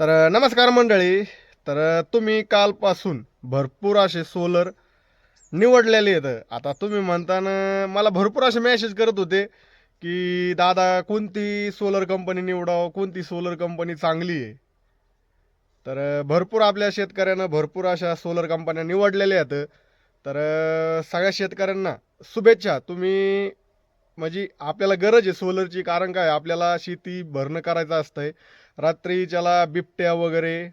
तर नमस्कार मंडळी. तर तुम्ही कालपासून भरपूर असे सोलर निवडलेले आहेत. आता तुम्ही म्हणताना मला भरपूर असे मेसेज करत होते की दादा कोणती सोलर कंपनी निवडावं? कोणती सोलर कंपनी चांगली आहे? तर भरपूर आपल्या शेतकऱ्यांना भरपूर अशा सोलर कंपन्या निवडलेल्या आहेत. तर सगळ्या शेतकऱ्यांना शुभेच्छा. तुम्ही म्हणजे आपल्याला गरज आहे सोलरची कारण काय? आपल्याला शेती भरणं करायचं असतंय. रात्रीच्याला बिबट्या वगैरे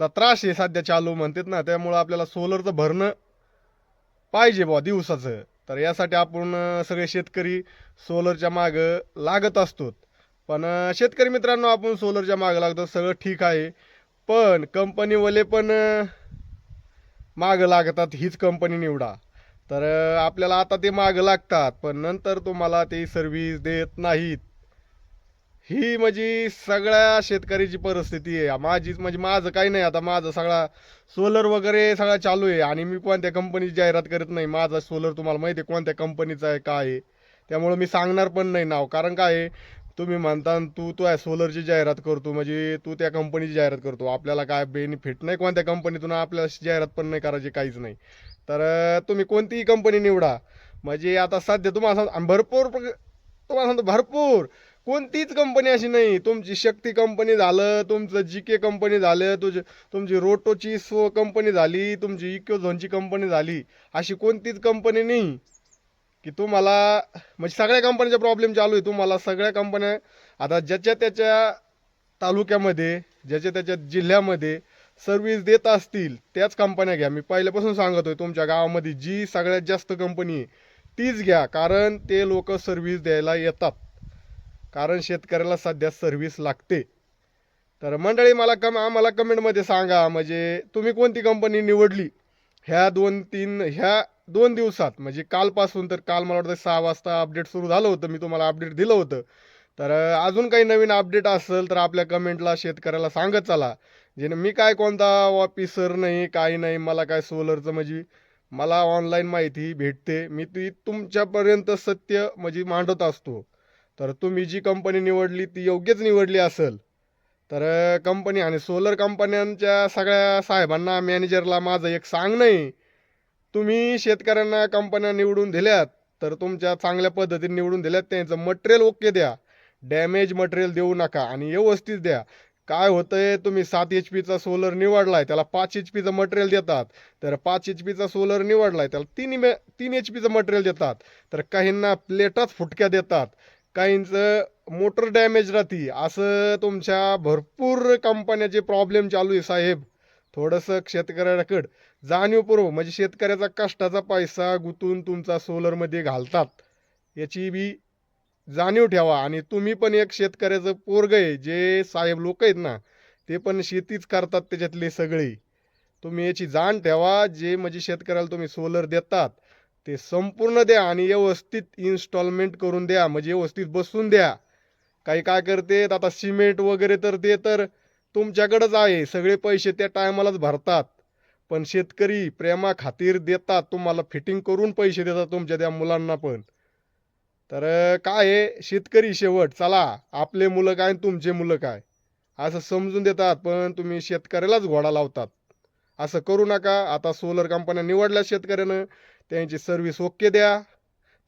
चा त्रास आहे सध्या चालू म्हणतात ना त्यामुळं आपल्याला सोलरचं भरणं पाहिजे बुवा दिवसाचं. तर यासाठी आपण सगळे शेतकरी सोलरच्या मागं लागत असतो पण शेतकरी मित्रांनो आपण सोलरच्या मागं लागतो सगळं ठीक आहे. पण कंपनीवाले पण मागं लागतात हीच कंपनी निवडा. तर आपल्याला आता ते मागं लागतात पण नंतर तुम्हाला ते सर्व्हिस देत नाहीत. ही म्हणजे सगळ्या शेतकऱ्याची परिस्थिती आहे. माझीच म्हणजे माझं काही नाही आता. माझं सगळा सोलर वगैरे सगळा चालू आहे. आणि मी कोणत्या कंपनीची जाहिरात करत नाही. माझा सोलर तुम्हाला माहिती आहे कोणत्या कंपनीचा आहे काय आहे. त्यामुळं मी सांगणार पण नाही नाव. कारण काय आहे? तुम्ही म्हणता तू तू आहे सोलरची जाहिरात करतो. म्हणजे तू त्या कंपनीची जाहिरात करतो. आपल्याला काय बेनिफिट नाही कोणत्या कंपनीतून आपल्याला जाहिरात पण नाही करायची काहीच नाही. तर तुम्ही कोणतीही कंपनी निवडा. म्हणजे आता सध्या तुम्हाला सांग भरपूर तुम्हाला सांगतो भरपूर कोणतीच कंपनी अशी नाही. तुमची शक्ती कंपनी झालं तुमचं जी के कंपनी झालं तुझे तुमची रोटोची सो कंपनी झाली तुमची इक्यो झोनची कंपनी झाली. अशी कोणतीच कंपनी नाही. की तुम्हाला म्हणजे सगळ्या कंपनीचा प्रॉब्लेम चालू आहे. तुम्हाला सगळ्या कंपन्या आता ज्याच्या त्याच्या तालुक्यामध्ये ज्याच्या त्याच्या जिल्ह्यामध्ये सर्व्हिस देत असतील त्याच कंपन्या घ्या. मी पहिल्यापासून सांगतोय तुमच्या गावामध्ये जी सगळ्यात जास्त कंपनी आहे तीच घ्या. कारण ते लोक सर्व्हिस द्यायला येतात. कारण शेतकऱ्याला सध्या सर्व्हिस लागते. तर मंडळी मला कम आम्हाला कमेंटमध्ये सांगा म्हणजे तुम्ही कोणती कंपनी निवडली? ह्या दोन तीन ह्या दोन दिवसात म्हणजे कालपासून तर काल मला वाटतं सहा वाजता अपडेट सुरू झालं होतं मी तुम्हाला अपडेट दिलं होतं. तर अजून काही नवीन अपडेट असेल तर आपल्या कमेंटला शेतकऱ्याला सांगत चला. जे मी काय कोणता ऑफिसर नाही काही नाही मला काय सोलरचं म्हणजे मला ऑनलाईन माहिती भेटते. मी ती तुमच्यापर्यंत सत्य म्हणजे मांडत असतो. तर तुम्ही जी कंपनी निवडली ती योग्यच निवडली असेल तर कंपनी आणि सोलर कंपन्यांच्या सगळ्या साहेबांना मॅनेजरला माझं एक सांगणं आहे तुम्ही शेतकऱ्यांना कंपन्या निवडून दिल्यात तर तुमच्या चांगल्या पद्धतीने निवडून दिल्यात त्यांचं मटेरियल ओके द्या. डॅमेज मटेरियल देऊ नका आणि व्यवस्थित द्या. काय होतंय तुम्ही सात एच पीचा सोलर निवडलाय त्याला पाच एच पीचं मटेरियल देतात. तर पाच एच पीचा सोलर निवडलाय त्याला तीन मे- तीन एच पीचं मटेरियल देतात. तर काहींना प्लेटच फुटक्या देतात. काहींचं मोटर डॅमेज राहते. असं तुमच्या भरपूर कंपन्याचे प्रॉब्लेम चालू आहे साहेब. थोडंसं शेतकऱ्याकडं जाणीवपूर्वक म्हणजे शेतकऱ्याचा कष्टाचा पैसा गुंतून तुमचा सोलरमध्ये घालतात. याची बी जाणीव ठेवा. आणि तुम्ही पण एक शेतकऱ्याचं पोरग आहे जे साहेब लोक आहेत ना ते पण शेतीच करतात त्याच्यातले सगळे. तुम्ही याची जाण ठेवा जे म्हणजे शेतकऱ्याला तुम्ही सोलर देतात. ते संपूर्ण द्या आणि व्यवस्थित इन्स्टॉलमेंट करून द्या. म्हणजे व्यवस्थित बसून द्या. काही काय करते आता सिमेंट वगैरे तर ते तर तुमच्याकडंच आहे. सगळे पैसे त्या टायमालाच भरतात. पण शेतकरी प्रेमा खातीर देतात. तुम्हाला फिटिंग करून पैसे देतात तुमच्या त्या मुलांना पण. तर काय आहे? शेतकरी शेवट. चला आपले मुलं काय आणि तुमचे मुलं काय? असं समजून देतात पण तुम्ही शेतकऱ्यालाच घोडा लावतात. असं करू नका. आता सोलर कंपन्या निवडल्या शेतकऱ्यानं. त्यांची सर्व्हिस ओके द्या.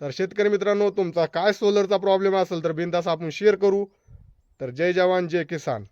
तर शेतकरी मित्रांनो तुमचा काय सोलरचा प्रॉब्लेम असेल तर बिंदास आपण शेअर करू. तर जय जवान जय किसान.